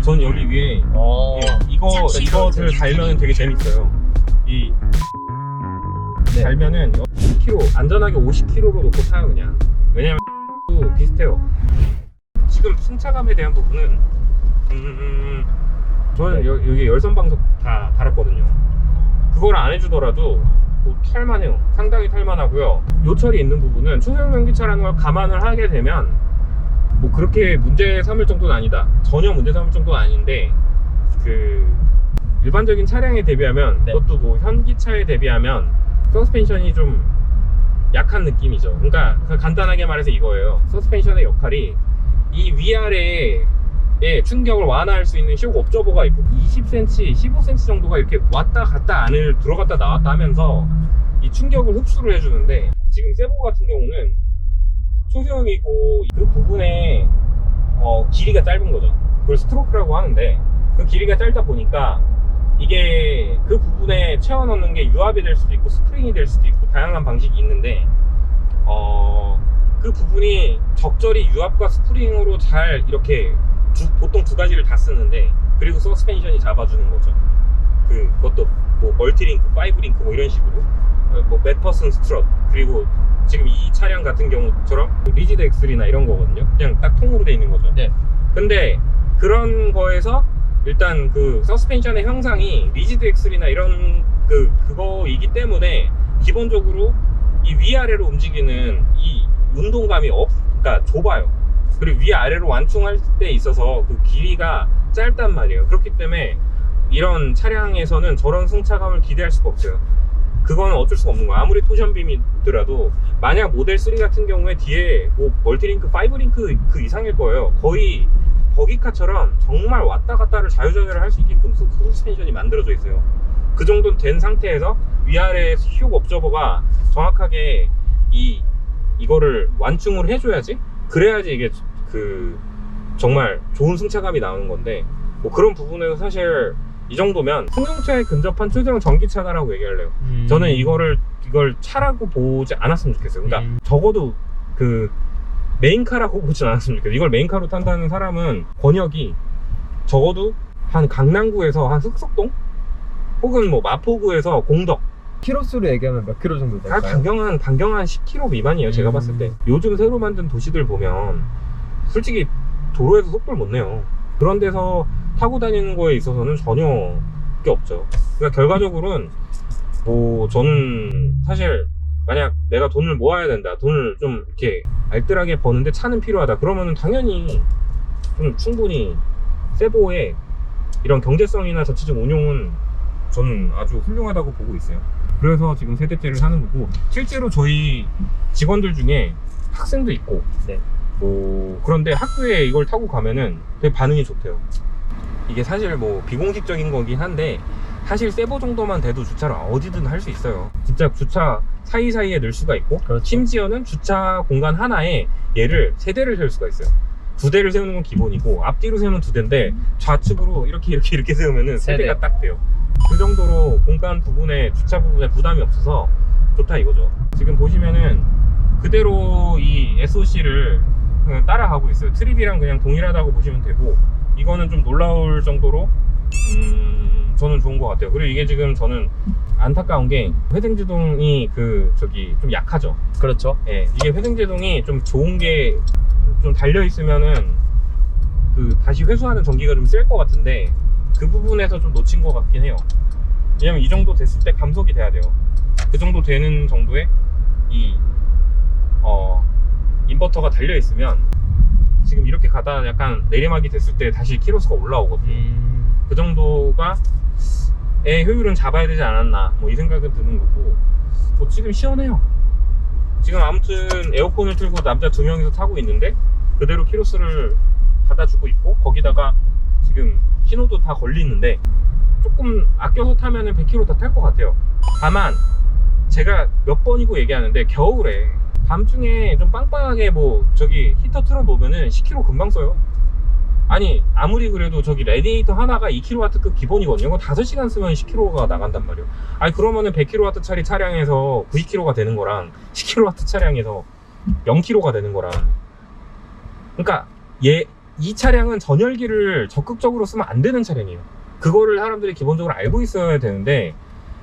전 여기 위에 어. 예, 이거 이거를 달면 되게 재밌어요. 이 네. 달면은 10km 안전하게 50km로 놓고 타요 그냥. 왜냐면 도 비슷해요. 지금 승차감에 대한 부분은 음, 저는 네. 여, 여기 열선 방석 다 달았거든요. 그걸 안 해주더라도 뭐 탈만해요. 상당히 탈만하고요. 요철이 있는 부분은 초소형 전기차라는 걸 감안을 하게 되면 뭐 그렇게 문제 삼을 정도는 아니다. 전혀 문제 삼을 정도는 아닌데 그 일반적인 차량에 대비하면 네. 그것도 뭐 현기차에 대비하면 서스펜션이 좀 약한 느낌이죠. 그러니까 그 간단하게 말해서 이거예요. 서스펜션의 역할이 이 위아래에 충격을 완화할 수 있는 쇼크 옵저버가 있고 20cm, 15cm 정도가 이렇게 왔다 갔다 안을 들어갔다 나왔다 하면서 이 충격을 흡수를 해주는데 지금 세보 같은 경우는 초소형이고 그 부분에 어, 길이가 짧은 거죠. 그걸 스트로크라고 하는데 그 길이가 짧다 보니까 이게 그 부분에 채워 넣는 게 유압이 될 수도 있고 스프링이 될 수도 있고 다양한 방식이 있는데 어, 그 부분이 적절히 유압과 스프링으로 잘 이렇게 두- 보통 두 가지를 다 쓰는데 그리고 서스펜션이 잡아주는 거죠. 그 그것도 뭐 멀티링크, 파이브링크 뭐 이런 식으로 어, 뭐 맥퍼슨 스트럿 그리고 지금 이 차량 같은 경우처럼 리지드 엑슬이나 이런 거거든요. 그냥 딱 통으로 돼 있는 거죠. 네. 근데 그런 거에서 일단 그 서스펜션의 형상이 리지드 엑슬이나 이런 그 그거이기 때문에 기본적으로 이 위아래로 움직이는 이 운동감이 없, 그러니까 좁아요. 그리고 위아래로 완충할 때 있어서 그 길이가 짧단 말이에요. 그렇기 때문에 이런 차량에서는 저런 승차감을 기대할 수가 없어요. 그거는 어쩔 수가 없는 거야. 아무리 토션빔이더라도 만약 모델 3 같은 경우에 뒤에 뭐 멀티링크, 파이브링크 그 이상일 거예요. 거의 버기카처럼 정말 왔다 갔다를 자유자재를 할수 있게끔 스- 서스펜션이 만들어져 있어요. 그 정도 된 상태에서 위아래 휴 옵저버가 정확하게 이 이거를 완충을 해줘야지. 그래야지 이게 그 정말 좋은 승차감이 나오는 건데 뭐 그런 부분에서 사실 이 정도면 승용차에 근접한 초대형 전기차다라고 얘기할래요. 음. 저는 이거를 이걸 차라고 보지 않았으면 좋겠어요. 그러니까 음. 적어도 그 메인카라고 보진 않았으면 좋겠어요. 이걸 메인카로 탄다는 사람은 권역이 적어도 한 강남구에서 한 흑석동 혹은 뭐 마포구에서 공덕 키로수로 얘기하면 몇 킬로 정도 다 될까요? 반경한 반경 한 10km 미만이에요. 제가 음. 봤을 때 요즘 새로 만든 도시들 보면 솔직히 도로에서 속도를 못 내요. 그런 데서 타고 다니는 거에 있어서는 전혀 게 없죠. 그러니까 결과적으로는 뭐 저는 사실 만약 내가 돈을 모아야 된다, 돈을 좀 이렇게 알뜰하게 버는데 차는 필요하다. 그러면은 당연히 좀 충분히 세보의 이런 경제성이나 전체적 운용은 저는 아주 훌륭하다고 보고 있어요. 그래서 지금 세대째를 사는 거고 실제로 저희 직원들 중에 학생도 있고 네. 뭐 그런데 학교에 이걸 타고 가면은 되게 반응이 좋대요. 이게 사실 뭐 비공식적인 거긴 한데 사실 세보 정도만 돼도 주차를 어디든 할 수 있어요. 진짜 주차 사이사이에 넣을 수가 있고 그렇죠. 심지어는 주차 공간 하나에 얘를 세 대를 세울 수가 있어요. 두 대를 세우는 건 기본이고 앞뒤로 세우면 두 대인데 좌측으로 이렇게 이렇게 이렇게 세우면은 세세 대가 대. 딱 돼요. 그 정도로 공간 부분에 주차 부분에 부담이 없어서 좋다 이거죠. 지금 보시면은 그대로 이 SOC를 따라가고 있어요. 트립이랑 그냥 동일하다고 보시면 되고 이거는 좀 놀라울 정도로 음, 저는 좋은 것 같아요. 그리고 이게 지금 저는 안타까운 게 회생제동이 그 저기 좀 약하죠. 그렇죠. 예, 이게 회생제동이 좀 좋은 게 좀 달려 있으면은 그 다시 회수하는 전기가 좀 셀 것 같은데 그 부분에서 좀 놓친 것 같긴 해요. 왜냐면 이 정도 됐을 때 감속이 돼야 돼요. 그 정도 되는 정도의 이 어, 인버터가 달려 있으면 지금 이렇게 가다 약간 내리막이 됐을 때 다시 키로수가 올라오거든요. 음. 그 정도가 의 효율은 잡아야 되지 않았나 뭐 이 생각은 드는 거고 뭐 지금 시원해요 지금 아무튼 에어컨을 틀고 남자 두 명이서 타고 있는데 그대로 키로수를 받아주고 있고 거기다가 지금 신호도 다 걸리는데 조금 아껴서 타면은 100km 다 탈 것 같아요 다만 제가 몇 번이고 얘기하는데 겨울에 밤중에 좀 빵빵하게 뭐 저기 히터 틀어 놓으면은 10km 금방 써요 아니 아무리 그래도 저기 레디에이터 하나가 2kW급 기본이거든요. 이거 5시간 쓰면 10kW가 나간단 말이에요. 아니 그러면은 100kW짜리 차량에서 90kW가 되는 거랑 10kW 차량에서 0kW가 되는 거랑 그러니까 얘 이 차량은 전열기를 적극적으로 쓰면 안 되는 차량이에요. 그거를 사람들이 기본적으로 알고 있어야 되는데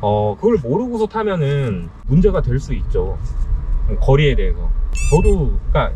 어 그걸 모르고서 타면은 문제가 될 수 있죠. 거리에 대해서. 저도 그러니까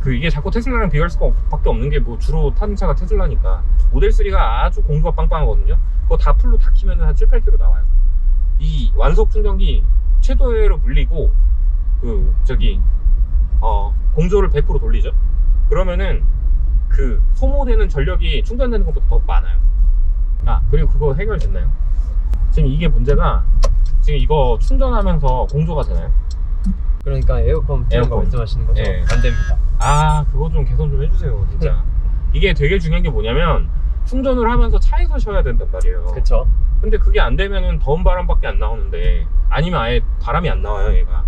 그 이게 자꾸 테슬라랑 비교할 수밖에 없는 게 뭐 주로 타는 차가 테슬라니까 모델 3가 아주 공구가 빵빵하거든요. 그거 다 풀로 다 키면 한 7, 8km 나와요. 이 완속 충전기 최도로 물리고 그 저기 어 공조를 100% 돌리죠. 그러면은 그 소모되는 전력이 충전되는 것보다 더 많아요. 아 그리고 그거 해결됐나요? 지금 이게 문제가 지금 이거 충전하면서 공조가 되나요? 그러니까 에어컨 트는 거 에어컨. 말씀하시는 거죠? 예. 안 됩니다. 아 그거 좀 개선 좀 해주세요 진짜 이게 되게 중요한 게 뭐냐면 충전을 하면서 차에서 쉬어야 된단 말이에요 그쵸? 근데 그게 안 되면은 더운 바람밖에 안 나오는데 아니면 아예 바람이 안 나와요 얘가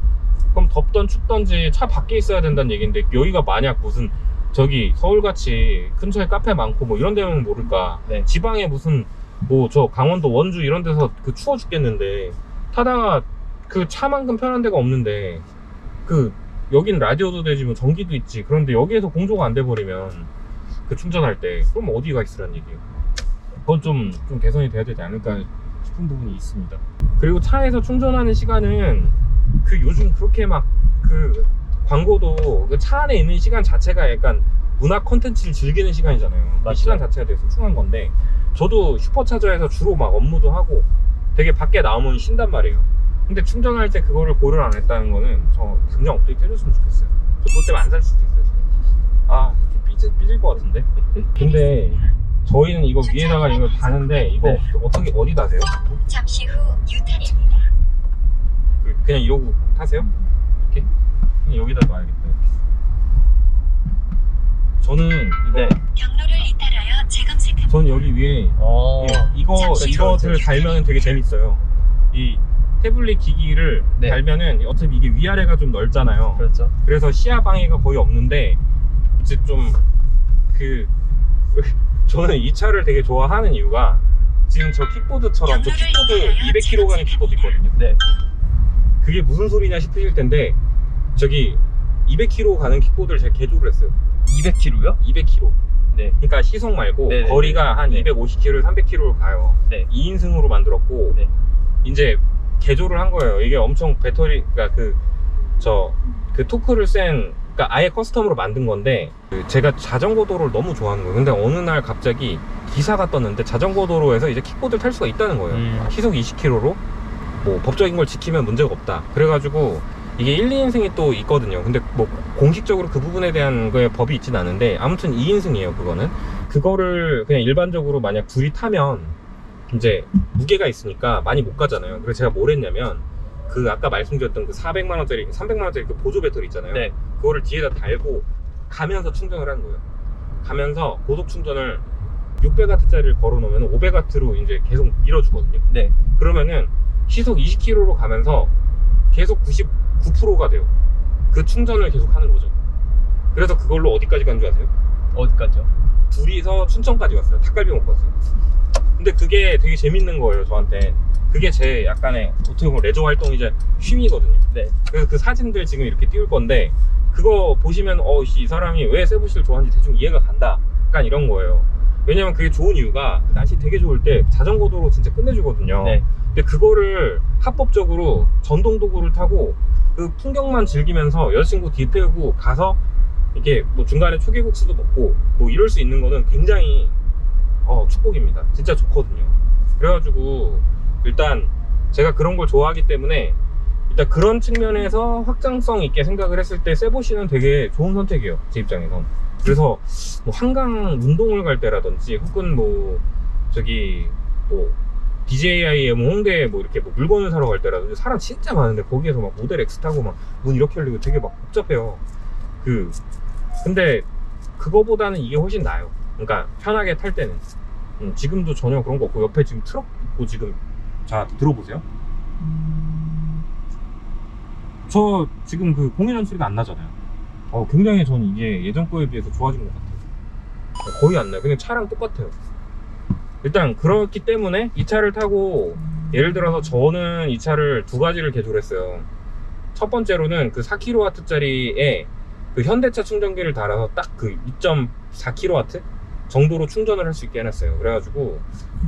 그럼 덥던 춥던지 차 밖에 있어야 된다는 얘기인데 여기가 만약 무슨 저기 서울같이 근처에 카페 많고 뭐 이런 데면 모를까 네. 지방에 무슨 뭐 저 강원도 원주 이런 데서 그 추워 죽겠는데 타다가 그 차만큼 편한 데가 없는데 그 여긴 라디오도 되지 뭐 전기도 있지. 그런데 여기에서 공조가 안 돼 버리면 그 충전할 때 그럼 어디가 있으란 얘기예요? 그건 좀, 좀 개선이 돼야 되지 않을까 싶은 부분이 있습니다. 그리고 차에서 충전하는 시간은 그 요즘 그렇게 막 그 광고도 그 차 안에 있는 시간 자체가 약간 문화 콘텐츠를 즐기는 시간이잖아요. 그 맞죠. 시간 자체가 되게 소중한 건데 저도 슈퍼차저에서 주로 막 업무도 하고 되게 밖에 나오면 쉰단 말이에요 근데 충전할 때 그거를 고려를 안 했다는 거는 저 당장 업데이트 해줬으면 좋겠어요 저 그것 때문에 안 살 수도 있어요 지금 아좀 삐질, 삐질 것 같은데 근데 저희는 이거 위에다가 이거 다는데 이거 네. 어떻게 어디 다세요? 잠시 후 유턴입니다. 그- 그냥 이러고 타세요? 이렇게? 그냥 여기다 놔야겠다 이렇게. 저는 이거 네. 경로를 이탈하여 재검색합니다. 저는 여기 위에 어. 예, 이거 후. 달면은 되게 재밌어요. 이 태블릿 기기를 네. 달면은 어차피 이게 위아래가 좀 넓잖아요. 그렇죠. 그래서 시야 방해가 거의 없는데 이제 좀 그 저는 이 차를 되게 좋아하는 이유가 지금 저 킥보드처럼 저 킥보드 200km 가는 킥보드 있거든요. 네. 그게 무슨 소리냐 싶으실 텐데 저기 200km 가는 킥보드를 제가 개조를 했어요. 200kg요? 200km. 네. 그러니까 시속 말고 네네네. 거리가 한 네. 250km, 300km로 가요. 네. 2인승으로 만들었고 네. 이제 개조를 한 거예요. 이게 엄청 배터리 그러니까 그저그 토크를 센 그러니까 아예 커스텀으로 만든 건데 그 제가 자전거 도로를 너무 좋아하는 거예요. 근데 어느 날 갑자기 기사가 떴는데 자전거 도로에서 이제 킥보드를 탈 수가 있다는 거예요. 음. 시속 20km로 뭐 법적인 걸 지키면 문제가 없다. 그래가지고 이게 1, 2인승이 또 있거든요. 근데 뭐 공식적으로 그 부분에 대한 거에 법이 있진 않은데 아무튼 2인승이에요. 그거는 그거를 그냥 일반적으로 만약 둘이 타면 이제 무게가 있으니까 많이 못 가잖아요. 그래서 제가 뭘 했냐면 그 아까 말씀드렸던 그 400만 원짜리, 300만 원짜리 그 보조 배터리 있잖아요. 네. 그거를 뒤에다 달고 가면서 충전을 하는 거예요. 가면서 고속 충전을 600W짜리를 걸어 놓으면 500W로 이제 계속 밀어주거든요. 네. 그러면은 시속 20km로 가면서 계속 99%가 돼요. 그 충전을 계속 하는 거죠. 그래서 그걸로 어디까지 간 줄 아세요? 어디까지요? 둘이서 춘천까지 갔어요. 닭갈비 먹고 왔어요. 근데 그게 되게 재밌는 거예요, 저한테. 그게 제 약간의 어떻게 보면 레저 활동이자 취미거든요. 네. 그래서 그 사진들 지금 이렇게 띄울 건데 그거 보시면 어, 씨, 이 사람이 왜 세부시를 좋아하는지 대충 이해가 간다. 약간 이런 거예요. 왜냐면 그게 좋은 이유가 날씨 되게 좋을 때 자전거 도로 진짜 끝내주거든요. 네. 근데 그거를 합법적으로 전동 도구를 타고 그 풍경만 즐기면서 여자친구 뒤 태우고 가서 이렇게 뭐 중간에 초계국수도 먹고 뭐 이럴 수 있는 거는 굉장히 어, 축복입니다. 진짜 좋거든요. 그래가지고 일단 제가 그런 걸 좋아하기 때문에 일단 그런 측면에서 확장성 있게 생각을 했을 때 세보시는 되게 좋은 선택이에요. 제 입장에서. 그래서 뭐 한강 운동을 갈 때라든지 혹은 뭐 저기 뭐 DJI에 뭐 홍대에 뭐 이렇게 뭐 물건을 사러 갈 때라든지 사람 진짜 많은데 거기에서 막 모델 X 타고 막 문 이렇게 열리고 되게 막 복잡해요. 그 근데 그거보다는 이게 훨씬 나아요. 그러니까 편하게 탈 때는 음, 지금도 전혀 그런 거 없고 옆에 지금 트럭 있고 지금 자 들어보세요. 저 지금 그 공연한 소리가 안 나잖아요. 어 굉장히 저는 이게 예전 거에 비해서 좋아진 것 같아요. 거의 안 나요. 그냥 차랑 똑같아요. 일단 그렇기 때문에 이 차를 타고 예를 들어서 저는 이 차를 두 가지를 개조를 했어요. 첫 번째로는 그 4kW짜리에 그 현대차 충전기를 달아서 딱 그 2.4kW 정도로 충전을 할 수 있게 해놨어요. 그래가지고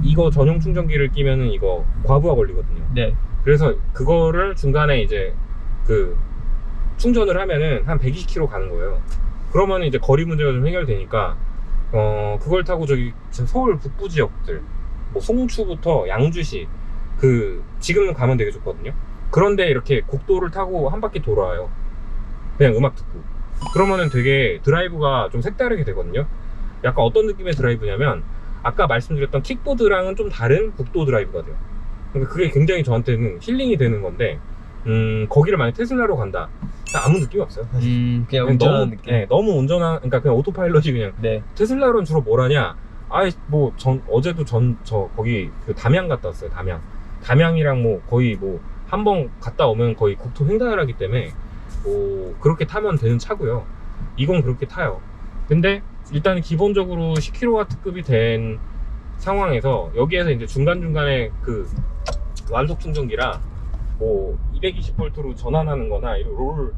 이거 전용 충전기를 끼면은 이거 과부하 걸리거든요. 네. 그래서 그거를 중간에 이제 그 충전을 하면은 한 120km 가는 거예요. 그러면 이제 거리 문제가 좀 해결되니까 어 그걸 타고 저기 지금 서울 북부 지역들 뭐 송추부터 양주시 그 지금은 가면 되게 좋거든요. 그런데 이렇게 국도를 타고 한 바퀴 돌아요. 그냥 음악 듣고. 그러면은 되게 드라이브가 좀 색다르게 되거든요. 약간 어떤 느낌의 드라이브냐면 아까 말씀드렸던 킥보드랑은 좀 다른 국도 드라이브가 돼요. 그러니까 그게 굉장히 저한테는 힐링이 되는 건데 음, 거기를 만약 테슬라로 간다 아무 느낌이 없어요 사실 음, 그냥 운전하는 너무, 느낌. 네, 너무 운전한 그러니까 그냥 오토파일럿이 그냥 네. 테슬라로는 주로 뭘 하냐 아이 뭐 전 어제도 전 저 거기 그 담양 갔다 왔어요 담양 담양이랑 뭐 거의 뭐 한 번 갔다 오면 거의 국토 횡단을 하기 때문에 뭐 그렇게 타면 되는 차고요 이건 그렇게 타요 근데 일단 기본적으로 10kW급이 된 상황에서 여기에서 이제 중간중간에 그 완속 충전기라 뭐 220V로 전환하는 거나 이런 롤,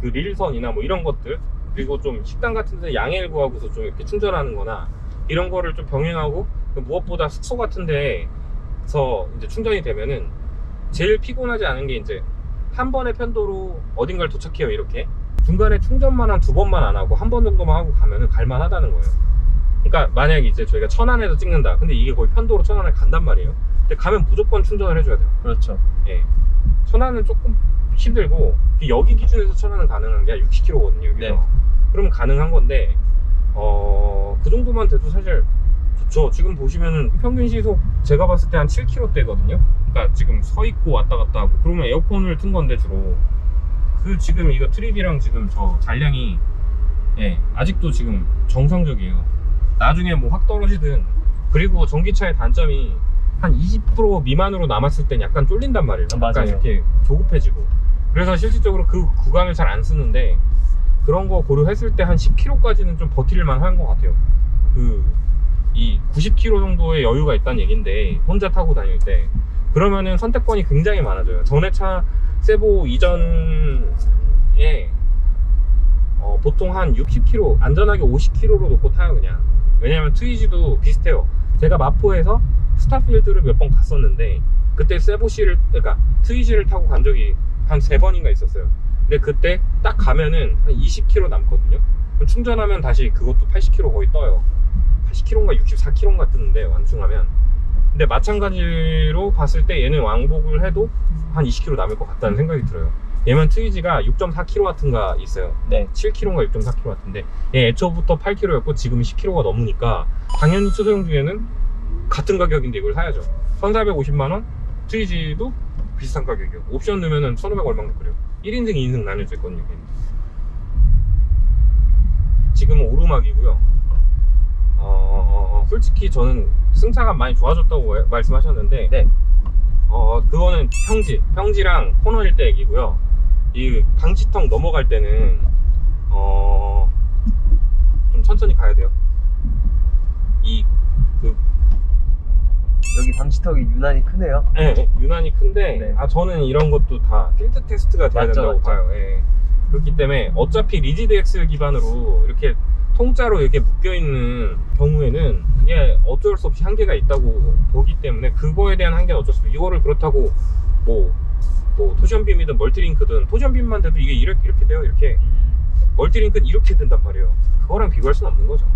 그 릴선이나 뭐 이런 것들 그리고 좀 식당 같은 데 양해를 구하고서 좀 이렇게 충전하는 거나 이런 거를 좀 병행하고 그 무엇보다 숙소 같은 데서 이제 충전이 되면은 제일 피곤하지 않은 게 이제 한 번의 편도로 어딘가를 도착해요 이렇게 중간에 충전만 한 두 번만 안 하고 한 번 정도만 하고 가면은 갈만하다는 거예요. 그러니까 만약에 이제 저희가 천안에서 찍는다. 근데 이게 거의 편도로 천안을 간단 말이에요. 근데 가면 무조건 충전을 해줘야 돼요. 그렇죠. 예. 천안은 조금 힘들고 여기 기준에서 천안은 가능한 게 60km거든요 여기서. 네. 그러면 가능한 건데 어, 그 정도만 돼도 사실 좋죠. 지금 보시면은 평균 시속 제가 봤을 때 한 7km대거든요. 그러니까 지금 서 있고 왔다 갔다 하고 그러면 에어컨을 튼 건데 주로 그 지금 이거 트립이랑 지금 저 잔량이 예, 아직도 지금 정상적이에요 나중에 뭐 확 떨어지든 그리고 전기차의 단점이 한 20% 미만으로 남았을 땐 약간 쫄린단 말이에요. 아, 약간 맞아요. 이렇게 조급해지고. 그래서 실질적으로 그 구간을 잘 안 쓰는데 그런 거 고려했을 때 한 10km까지는 좀 버틸 만 한 것 같아요. 그, 이 90km 정도의 여유가 있다는 얘긴데 혼자 타고 다닐 때 그러면은 선택권이 굉장히 많아져요. 전에 차 세보 이전에 어, 보통 한 60km, 안전하게 50km로 놓고 타요, 그냥. 왜냐면 트위지도 비슷해요. 제가 마포에서 스타필드를 몇 번 갔었는데, 그때 세보시를, 그러니까 트위지를 타고 간 적이 한 세 번인가 있었어요. 근데 그때 딱 가면은 한 20km 남거든요. 그럼 충전하면 다시 그것도 80km 거의 떠요. 80km인가 64km인가 뜨는데, 완충하면. 근데 마찬가지로 봤을 때 얘는 왕복을 해도 한 20km 남을 것 같다는 생각이 들어요. 얘만 트위지가 6.4kW인가 있어요. 네. 7kg인가 6.4kg 같은데 얘 애초부터 8kg였고 지금 10kg가 넘으니까 당연히 초소형 중에는 같은 가격인데 이걸 사야죠 1450만 원 트위지도 비슷한 가격이요 옵션 넣으면은 1500 얼마인가 그래요 1인승 2인승 나뉘어져 있거든요 걔는. 지금은 오르막이고요 솔직히 저는 승차감 많이 좋아졌다고 말- 말씀하셨는데 네. 어 그거는 평지 평지랑 코너일 때 얘기고요 이 방지턱 넘어갈 때는 어 좀 천천히 가야 돼요. 이 그 여기 방지턱이 유난히 크네요. 예, 유난히 큰데 네. 아 저는 이런 것도 다 필드 테스트가 돼야 맞죠, 된다고 맞죠. 봐요. 예. 그렇기 때문에 어차피 리지드 엑셀 기반으로 이렇게 통짜로 이렇게 묶여 있는 경우에는 이게 어쩔 수 없이 한계가 있다고 보기 때문에 그거에 대한 한계는 어쩔 수 없이 이거를 그렇다고 뭐, 뭐 토션빔이든 멀티링크든 토션빔만 돼도 이게 이렇게, 이렇게 돼요 이렇게 멀티링크는 이렇게 된단 말이에요 그거랑 비교할 수는 없는 거죠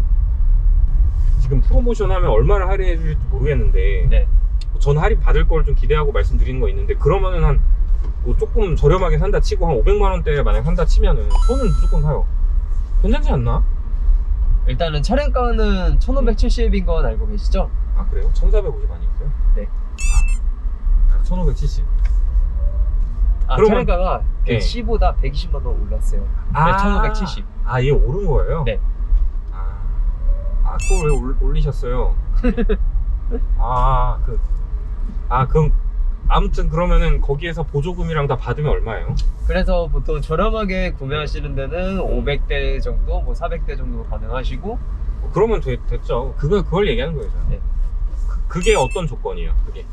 지금 프로모션 하면 얼마를 할인해 줄지 모르겠는데 네. 전 할인 받을 걸 좀 기대하고 말씀드리는 거 있는데 그러면은 한 뭐 조금 저렴하게 산다 치고 한 500만 원대에 만약 산다 치면은 저는 무조건 사요. 괜찮지 않나? 일단은 차량가는 1570인 건 알고 계시죠? 아 그래요? 1450 아니었어요? 네. 아, 1570. 아, 그러면- 차량가가 그 네. C보다 120만 원 올랐어요. 네, 1570. 아, 이게 오른 거예요? 네. 아, 아 그걸 왜 올, 올리셨어요? 아, 그, 아, 그럼, 아무튼 그러면은 거기에서 보조금이랑 다 받으면 얼마예요? 그래서 보통 저렴하게 구매하시는 데는 500대 정도, 뭐 400대 정도 가능하시고 그러면 되, 됐죠. 그거, 그걸 얘기하는 거예요, 저는. 네. 그, 그게 어떤 조건이에요, 그게?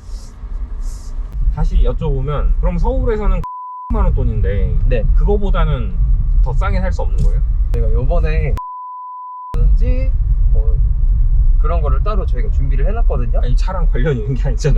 다시 여쭤보면, 그럼 서울에서는 만 원 돈인데, 네. 그거보다는 더 싸게 살 수 없는 거예요? 내가 요번에 든지 뭐 그런 거를 따로 저희가 준비를 해놨거든요. 아니 차랑 관련 있는 게 아니잖아요